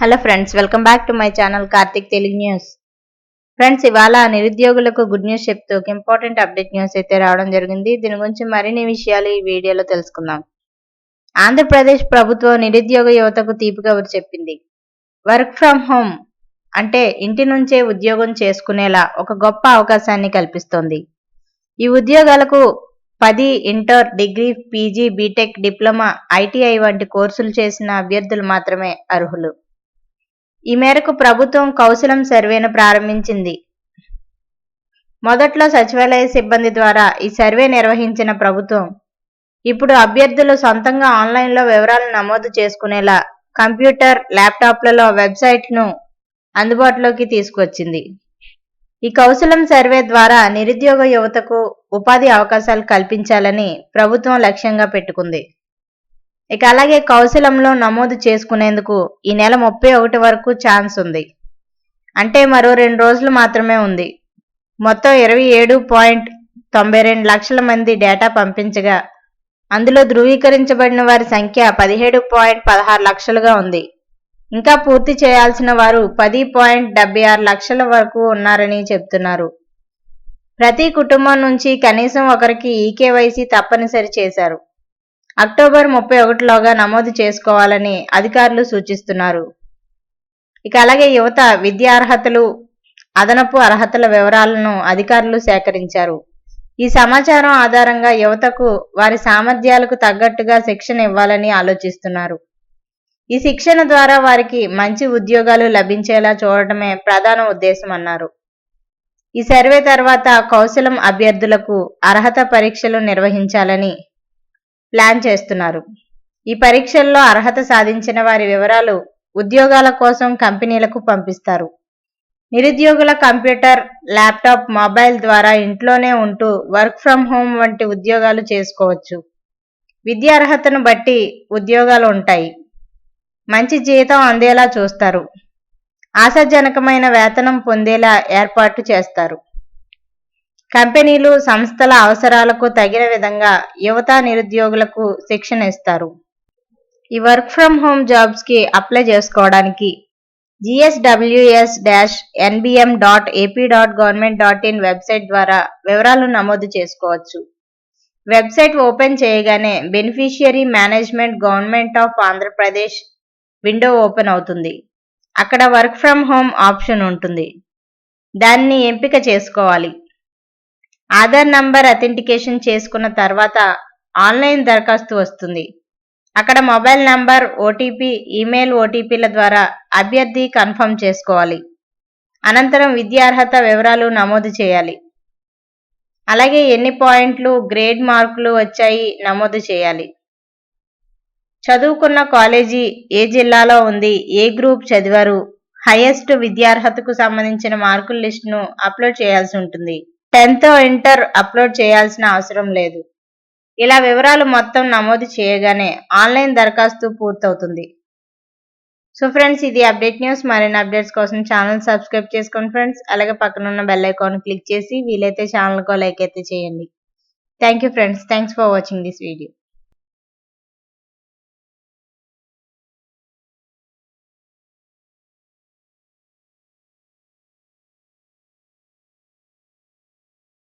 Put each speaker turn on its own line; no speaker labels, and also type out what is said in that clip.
Hello friends welcome back to my channel Karthik Telugu news friends ఇవాళ నిరుద్యోగులకు good news చెప్తూ ఒక important update news అయితే రావడం జరిగింది. దీని గురించి మరిన్ని విషయాలు ఈ వీడియోలో తెలుసుకుందాం. ఆంధ్రప్రదేశ్ ప్రభుత్వం నిరుద్యోగ యువతకు తీపి కబురు చెప్పింది. వర్క్ ఫ్రమ్ హోమ్ అంటే ఇంటి నుంచే ఉద్యోగం చేసుకునేలా ఒక గొప్ప అవకాశాన్ని కల్పిస్తోంది. ఈ ఉద్యోగాలకు పది inter degree PG BTech diploma ITI వంటి కోర్సులు చేసిన అభ్యర్థులు మాత్రమే అర్హులు. ఈ మేరకు ప్రభుత్వం కౌశలం సర్వేను ప్రారంభించింది. మొదట్లో సచివాలయ సిబ్బంది ద్వారా ఈ సర్వే నిర్వహించిన ప్రభుత్వం ఇప్పుడు అభ్యర్థులు సొంతంగా ఆన్లైన్లో వివరాలు నమోదు చేసుకునేలా కంప్యూటర్ ల్యాప్టాప్లలో వెబ్సైట్ను అందుబాటులోకి తీసుకొచ్చింది. ఈ కౌశలం సర్వే ద్వారా నిరుద్యోగ యువతకు ఉపాధి అవకాశాలు కల్పించాలని ప్రభుత్వం లక్ష్యంగా పెట్టుకుంది. ఇక అలాగే కౌశలంలో నమోదు చేసుకునేందుకు ఈ నెల ముప్పై ఒకటి వరకు ఛాన్స్ ఉంది. అంటే మరో రెండు రోజులు మాత్రమే ఉంది. మొత్తం ఇరవై ఏడు పాయింట్ తొంభై రెండు లక్షల మంది డేటా పంపించగా అందులో ధృవీకరించబడిన వారి సంఖ్య పదిహేడు పాయింట్ పదహారు లక్షలుగా ఉంది. ఇంకా పూర్తి చేయాల్సిన వారు పది పాయింట్ డెబ్బై ఆరు లక్షల వరకు ఉన్నారని చెప్తున్నారు. ప్రతి కుటుంబం నుంచి కనీసం ఒకరికి ఈకేవైసీ తప్పనిసరి చేశారు. అక్టోబర్ ముప్పై ఒకటిలోగా నమోదు చేసుకోవాలని అధికారులు సూచిస్తున్నారు. ఇక అలాగే యువత విద్యా అర్హతలు అదనపు అర్హతల వివరాలను అధికారులు సేకరించారు. ఈ సమాచారం ఆధారంగా యువతకు వారి సామర్థ్యాలకు తగ్గట్టుగా శిక్షణ ఇవ్వాలని ఆలోచిస్తున్నారు. ఈ శిక్షణ ద్వారా వారికి మంచి ఉద్యోగాలు లభించేలా చూడటమే ప్రధాన ఉద్దేశం అన్నారు. ఈ సర్వే తర్వాత కౌశలం అభ్యర్థులకు అర్హత పరీక్షలు నిర్వహించాలని ప్లాన్ చేస్తున్నారు. ఈ పరీక్షల్లో అర్హత సాధించిన వారి వివరాలు ఉద్యోగాల కోసం కంపెనీలకు పంపిస్తారు. నిరుద్యోగుల కంప్యూటర్ ల్యాప్టాప్ మొబైల్ ద్వారా ఇంట్లోనే ఉంటూ వర్క్ ఫ్రం హోమ్ వంటి ఉద్యోగాలు చేసుకోవచ్చు. విద్యా అర్హతను బట్టి ఉద్యోగాలు ఉంటాయి. మంచి జీతం అందేలా చూస్తారు. ఆశాజనకమైన వేతనం పొందేలా ఏర్పాటు చేస్తారు. కంపెనీలు సంస్థల అవసరాలకు తగిన విధంగా యువత నిరుద్యోగులకు శిక్షణ ఇస్తారు. ఈ వర్క్ ఫ్రమ్ హోమ్ జాబ్స్కి అప్లై చేసుకోవడానికి GSWS dash NBM dot AP dot government dot in website ద్వారా వివరాలు నమోదు చేసుకోవచ్చు. వెబ్సైట్ ఓపెన్ చేయగానే beneficiary management government of Andhra Pradesh window open అవుతుంది. అక్కడ వర్క్ ఫ్రమ్ హోమ్ ఆప్షన్ ఉంటుంది. దాన్ని ఎంపిక చేసుకోవాలి. ఆధార్ నంబర్ అథెంటికేషన్ చేసుకున్న తర్వాత ఆన్లైన్ దరఖాస్తు వస్తుంది. అక్కడ మొబైల్ నంబర్ ఓటీపీ ఈమెయిల్ ఓటీపీల ద్వారా అభ్యర్థి కన్ఫర్మ్ చేసుకోవాలి. అనంతరం విద్యార్హత వివరాలు నమోదు చేయాలి. అలాగే ఎన్ని పాయింట్లు గ్రేడ్ మార్కులు వచ్చాయి నమోదు చేయాలి. చదువుకున్న కాలేజీ ఏ జిల్లాలో ఉంది ఏ గ్రూప్ చదివారు హైయెస్ట్ విద్యార్హతకు సంబంధించిన మార్కుల లిస్టును అప్లోడ్ చేయాల్సి ఉంటుంది. టెన్త్ ఇంటర్ అప్లోడ్ చేయాల్సిన అవసరం లేదు. ఇలా వివరాలు మొత్తం నమోదు చేయగానే ఆన్లైన్ దరఖాస్తు పూర్తవుతుంది. సో ఫ్రెండ్స్ ఇది అప్డేట్ న్యూస్. మరిన్ని అప్డేట్స్ కోసం ఛానల్ సబ్స్క్రైబ్ చేసుకోండి ఫ్రెండ్స్. అలాగే పక్కన ఉన్న బెల్ ఐకాన్ క్లిక్ చేసి వీలైతే ఛానల్కో లైక్ అయితే చేయండి. Thank you friends. Thanks for watching this video.